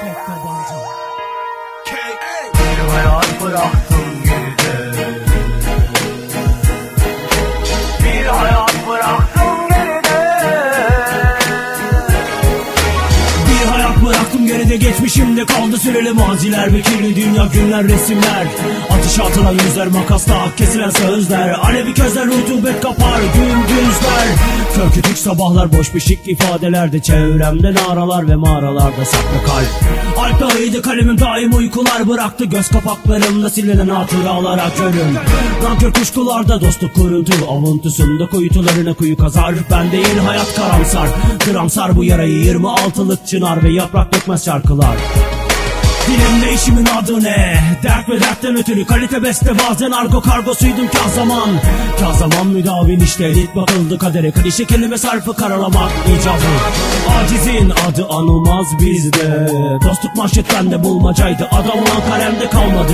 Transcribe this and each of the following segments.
Tek tabanca. Bir hayat bıraktım geride Bir hayat bıraktım geride Bir hayat bıraktım geride geçmişimde kaldı süreli maziler ve kirli dünya günler resimler Ateşe atılan yüzler makasla kesilen sözler. Alevi közler rutubet kapar gündüzler Kör kütük sabahlar boş beşik ifadelerde Çevremde naralar ve mağaralarda saklı kalp. Alp dağıydı kalemim daim uykular bıraktı. Göz kapaklarımda silinen hatıralara körüm Nankör kuşkularda dostluk kuruntu Avuntusunda kuyutularına kuyu kazar. Ben değil hayat karamsar Dramsar bu yarayı 26'lık çınar ve yaprak dökmez şarkılar Dilimde işimin adı ne? Dert ve dertten ötürü kalite beste bazen argo kargosuydum kah zaman. Kah zaman müdavin işte elit bakıldı kadere. Klişe kelime sarfı karalamak icazı. Acizin adı anılmaz bizde. Dostluk manşet bende bulmacaydı. Adam olan kalemde kalmadı.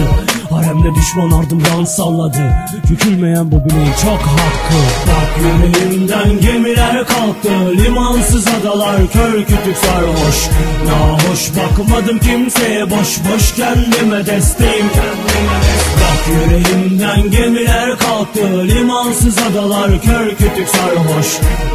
Haremde düşman ardımdan salladı. Bükülmeyen bu bileğin çok hakkı. Bak yüreğimden gemiler kalktı. Limansız adalar kör kütük sarhoş. Nahoş bakmadım kimseye boş boş kendime desteğim kendime Bak yüreğimden gemiler kalktı Limansız adalar kör kütük sarhoş.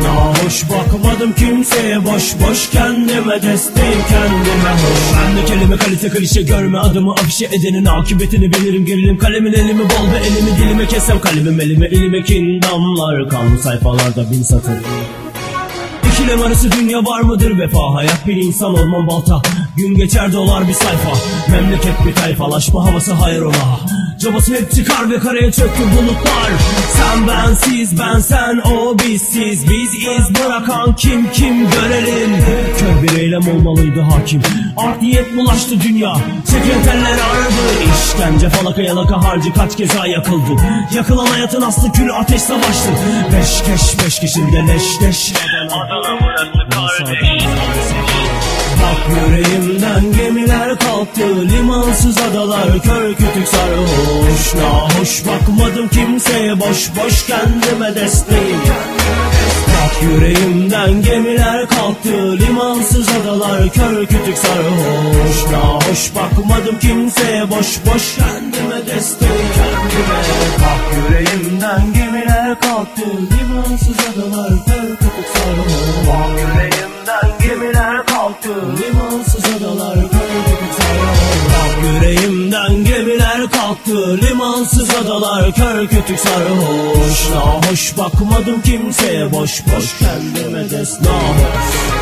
Nahoş bakmadım kimseye boş boş kendime desteğim kendime hoş. Ben de kelime kalite klişe görme adımı afişe edenin akıbetini bilirim. Gerilim Kalemin elimi bol ve elimi dilime kesem. Kalemim elime elime kin damlar Kanlı sayfalarda bin satır İkilem arası dünya var mıdır? Vefa. Hayat bir insan orman balta. Gün geçer dolar bir sayfa. Memleket bir tayfalaşma havası hayrola Cabası hep çıkar ve karaya çöktü bulutlar. Sen ben siz ben sen o biz siz Biz iz bırakan kim kim görelim? Kör bir eylem olmalıydı hakim. Art niyet bulaştı dünya. Sekreterler aradı. İşkence falaka yalaka harcı kaç keza yakıldı. Yakılan hayatın aslı külü ateş savaştı. Beş keş beş kişinde leş leş. Adana burası kardeş yüreğimden gemiler kalktı Limansız adalar kör kütük sarhoş Nahoş. Bakmadım kimseye boş boş kendime desteğim Bak yüreğimden gemiler kalktı Limansız adalar kör kütük sarhoş Nahoş. Bakmadım kimseye boş boş kendime desteğim Bak yüreğimden gemiler kalktı Limansız adalar yüreğimden gemiler kalktı. Limansız adalar kör kütük sarhoş. Nahoş bakmadım kimseye boş boş. Kendime desnahoş